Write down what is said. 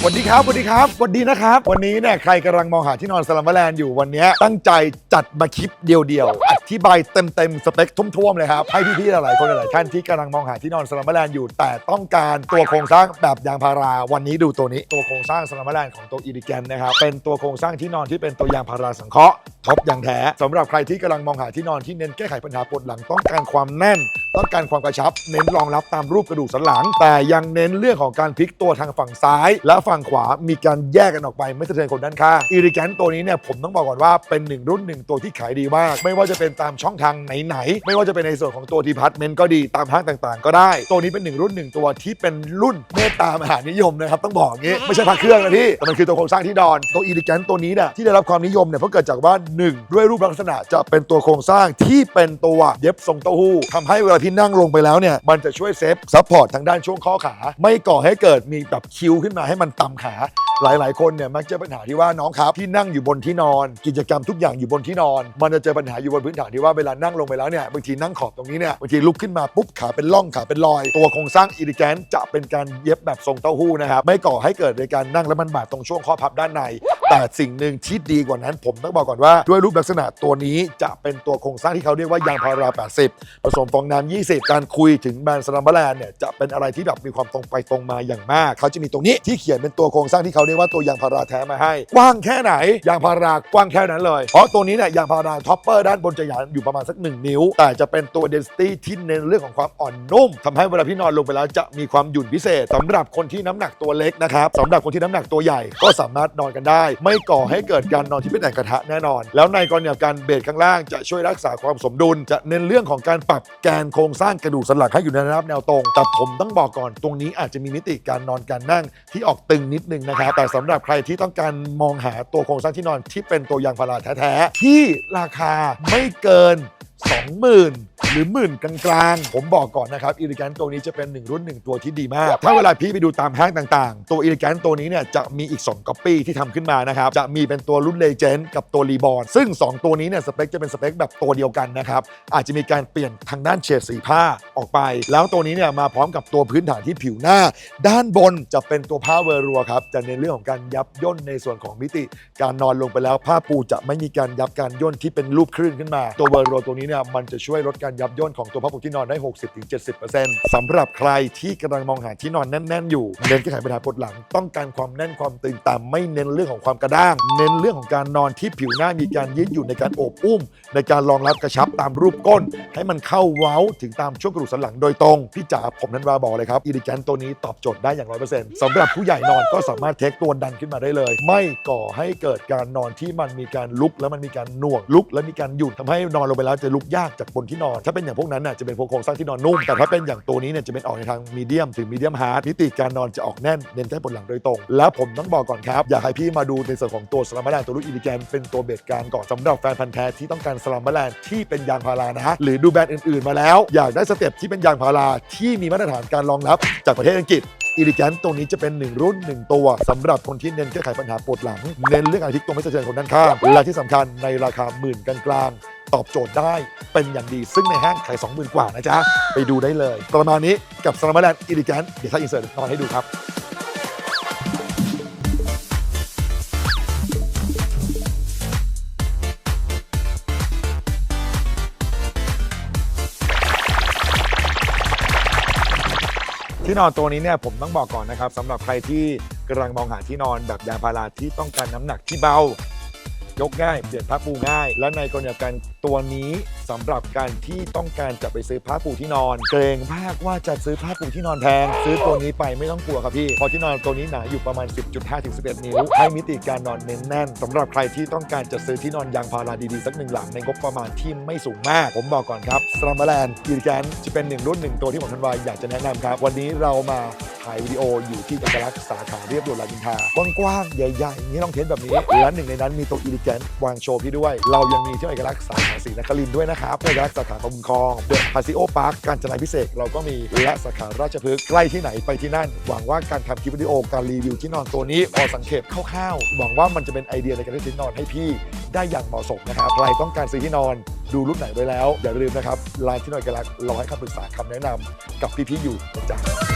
สวัสดีครับสวัสดีครับสวัสดีนะครับ วันนี้เนี่ยใครกำลังมองหาที่นอนสลัมเบอร์แลนด์อยู่วันนี้ ตั้งใจจัดมาคลิปเดียวๆอธิบายเต็มๆสเปคทุ่วมๆเลยครับให้พี่ๆหลายๆคนหลายๆท่านที่กำลังมองหาที่นอนสลัมเบอร์แลนด์อยู่ แต่ต้องการตัวโครงสร้างแบบยางพารา วันนี้ดูตัวนี้ตัวโครงสร้างสลัมเบอร์แลนด์ของตัวอีริแกนนะครับเป็นตัวโครงสร้างที่นอนที่เป็นตัวยางพาราสังเคราะห์ท็อปอย่างแท้สำหรับใครที่กำลังมองหาที่นอนที่เน้นแก้ไขปัญหาปวดหลังต้องการความแน่นต้องการความกระชับ เน้นรองรับตามรูปกระดูกสันหลัง แต่ยังเน้นเรื่องของการพลิกตัวทางฝั่งซ้ายและฝั่งขวามีการแยกกันออกไปไม่สะเทือนคนด้านข้างอีริแกนตัวนี้เนี่ยผมต้องบอกก่อนว่าเป็นหนึ่งรุ่นหนึ่งตัวที่ขายดีมาก ไม่ว่าจะเป็นตามช่องทางไหนๆไม่ว่าจะเป็นในส่วนของตัวดีพาร์ตเมนต์ก็ดีตามห้างต่างๆ ก็ได้ ตัวนี้เป็นหนึ่งรุ่นหนึ่งตัวที่เป็นรุ่นเมตตามหานิยมนะครับต้องบอกอย่างงี้ไม่ใช่พระเครื่องนะพี่แต่มันคือตัวโครงสร้างที่ดอนตัวอีริแกนตัวนี้เนี่ยที่ได้รับความนิยมเนี่ยเพราะเกิดจากว่าหนึ่งด้วยรูปลักษณะจะเป็นตัวโครงสร้างที่เป็นตัวเย็บทรงเต้าหู้ทำให้เวลาพี่นั่งลงไปแล้วเนี่ยมันจะช่วยเซฟซัพพอร์ตทางด้านช่วงข้อขา ไม่ก่อให้เกิดมีแบบคิวขึ้นมาให้มันต่ำขา หลาย ๆ คนเนี่ยมักเจอปัญหาที่ว่าน้องครับที่นั่งอยู่บนที่นอน กิจกรรมทุกอย่างอยู่บนที่นอน มันจะเจอปัญหาอยู่บนพื้นฐานที่ว่าเวลานั่งลงไปแล้วเนี่ยบางทีนั่งขอบตรงนี้เนี่ยบางทีลุกขึ้นมาปุ๊บขาเป็นร่องขาเป็นรอย ตัวโครงสร้างอิริแกนจะเป็นการเย็บแบบทรงเต้าหู้นะครับไม่ก่อให้เกิดในการนั่งแล้วมันบาดตรงช่วงข้อพับด้านในแต่สิ่งหนึ่งที่ดีกว่านั้น ผมต้องบอกก่อนว่าด้วยรูปลักษณะตัวนี้จะเป็นตัวโครงสร้างที่เขาเรียกว่ายางพารา 80 ผสมฟองน้ำ 20 การคุยถึงแบรนด์สลัมเบอร์แลนด์เนี่ยจะเป็นอะไรที่แบบมีความตรงไปตรงมาอย่างมาก เขาจะมีตรงนี้ที่เขียนเป็นตัวโครงสร้างที่เขาเรียกว่าตัวยางพาราแท้มาให้ กว้างแค่ไหน ยางพารากว้างแค่นั้นเลย เพราะตัวนี้เนี่ยยางพาราท็อปเปอร์ด้านบนจะหนอยู่ประมาณสัก 1 นิ้ว แต่จะเป็นตัวเดนซิตี้ที่เน้นเรื่องของความอ่อนนุ่มทำให้เวลาพี่นอนลงไปแล้วจะมีความหยุ่นพิเศษสำหรับคนที่น้ำหนักตัวเล็กนะครับสำหรับคนที่น้ำหนักตัวใหญ่ก็สามารถนอนกันได้ไม่ก่อให้เกิดการนอนที่เป็นแอ่งกระทะแน่นอน แล้วในกรณีการเบรกข้างล่างจะช่วยรักษาความสมดุล จะเน้นเรื่องของการปรับแกนโครงสร้างกระดูกสันหลังให้อยู่ในระดับแนวตรง แต่ผมต้องบอกก่อนตรงนี้อาจจะมีมิติการนอนการนั่งที่ออกตึงนิดนึงนะครับ แต่สำหรับใครที่ต้องการมองหาตัวโครงสร้างที่นอนที่เป็นตัวยางพาราแท้ๆที่ราคาไม่เกิน 20,000 หรือหมื่นกลางๆ ผมบอกก่อนนะครับอีริแกนตัวนี้จะเป็นหนึ่งรุ่นหนึ่งตัวที่ดีมาก ถ้าเวลาพี่ไปดูตามห้างต่างๆ ตัวอีริแกนตัวนี้เนี่ยจะมีอีก2ก๊อปปี้ที่ทำขึ้นมานะครับ จะมีเป็นตัวรุ่นเลเจนด์กับตัวรีบอ n ซึ่ง 2 ตัวนี้เนี่ยสเปคจะเป็นสเปคแบบตัวเดียวกันนะครับอาจจะมีการเปลี่ยนทางด้านเฉดสีผ้าออกไป แล้วตัวนี้เนี่ยมาพร้อมกับตัวพื้นฐานที่ผิวหน้า ด้านบนจะเป็นตัวผ้าเวอรัวครับจะในเรื่องของการยับย่นในส่วนของมิติ การนอนลงไปแล้วผ้าปูจะไม่มีการยับการย่นที่เป็นรูปคลื่นขึ้นมา ตัวเวอรัวตัวนี้เนี่ยมันจะช่วยลดการยับย่นของตัวผ้าปูที่นอนได้ 60-70%สำหรับใครที่กำลังมองหาที่นอนแน่นๆอยู่ เน้นแก้ไขปัญหาปวดหลัง ต้องการความแน่นความตึงแต่ไม่เน้นเรื่องของความกระด้าง เน้นเรื่องของการนอนที่ผิวหน้ามีการยืดหยุ่นในการโอบอุ้ม ในการรองรับกระชับตามรูปก้น ให้มันเข้าเว้าถึงตามช่วงกระดูกสันหลังโดยตรงพี่จ๋าผมนันวาบอกเลยครับอีริแกนตัวนี้ตอบโจทย์ได้อย่างร้อยเปอร์เซ็นต์สำหรับผู้ใหญ่นอนก็สามารถเทคตัวดันขึ้นมาได้เลย ไม่ก่อให้เกิดการนอนที่มันมีการลุกแล้วมันมีการหน่วงลุก แล้วมีการหยุดทำให้นอนลงไปแล้วจะลุกยากจากบนที่นอนถ้าเป็นอย่างพวกนั้นน่ะจะเป็นพวกโครงสร้างที่นอนนุ่ม แต่ถ้าเป็นอย่างตัวนี้เนี่ยจะเป็นออกในทางมีเดียมถึงมีเดียมฮาร์ดมิติการนอนจะออกแน่นเน้นแค่บนหลังโดยตรง แล้วผมต้องบอกก่อนครับ อยากให้พี่มาดูในส่วนของตัวสลัมเบอร์แลนตัวรุ่นอีลิแกนเป็นตัวเบสกางก่อนสำหรับแฟนพันธ์แท้ที่ต้องการสลัมเบอร์แลนที่เป็นยางพารานะฮะหรือดูแบรนด์อื่นๆมาแล้ว อยากได้สเต็ปที่เป็นยางพาราที่มีมาตรฐานการรองรับจากประเทศอังกฤษอีลิแกนตัวนี้จะเป็น 1 รุ่น 1 ตัวสำหรับคนที่เน้นแก้ไขปัญหาปวดหลัง เน้นเรื่องอาทิตย์ตัวไม่สะเทือนคนด้านข้างและที่สำคัญในราคาหมื่นกลาง ตอบโจทย์ได้เป็นอย่างดี ซึ่งในห้างขาย20,000 กว่านะจ๊ะ ไปดูได้เลย ประมาณนี้กับสลัมแลนด์อีลิแกนเดี๋ยวถ้าอินเสิร์ตนอนให้ดูครับ ที่นอนตัวนี้เนี่ยผมต้องบอกก่อนนะครับสำหรับใครที่กำลังมองหาที่นอนแบบยางพาราที่ต้องการน้ำหนักที่เบา ยกง่าย เปลี่ยนผ้าปูง่าย และในกรณีกันตัวนี้สำหรับการที่ต้องการจะไปซื้อผ้าปูที่นอน เกรงมากว่าจะซื้อผ้าปูที่นอนแพง ซื้อตัวนี้ไปไม่ต้องกลัวครับพี่พราะที่นอนตัวนี้หนาอยู่ประมาณ 10.5ถึง11 นิ้ว ให้มิติการนอนเน้นแน่นสำหรับใครที่ต้องการจะซื้อที่นอนยางพาราดีๆสักหนึ่งหลังในงบประมาณที่ไม่สูงมาก ผมบอกก่อนครับสลัมเบอร์แลนด์กีแกนจะเป็นหนึ่งรุ่นหนึ่งตัวที่ผมทันวายอยากจะแนะนำครับ วันนี้เรามา ถ่ายวิดีโออยู่ที่จักลักษณ์สาขาเรียบด่วนรามอินทรากว้างๆ ใหญ่ๆนี้ต้องเทสแบบนี้ และหนึ่งในนั้นมีตัวอีลิแกนวางโชว์พี่ด้วย เรายังมีที่เอกลักษณ์สาขาศรีนครินทร์ด้วยนะครับเอกลักษณ์สาขาพมุญคลองเดอะพาซิโอพาร์คการจนาพิเศษเราก็มีและสาขาราชพฤกษ์ใกล้ที่ไหนไปที่นั่น หวังว่าการทำคลิปวิดีโอการรีวิวที่นอนตัวนี้พอสังเกตคร่าวๆหวังว่ามันจะเป็นไอเดียในการเลือกที่นอนให้พี่ได้อย่างเหมาะสมนะครับใครต้องการซื้อที่นอนดูรุ่นไหนไว้แล้ว อย่าลืมนะครับไลน์ที่นอนเอกลักษณ์รอให้คำปรึกษาคำแนะนำกับพี่ๆอยู่นะจ๊ะ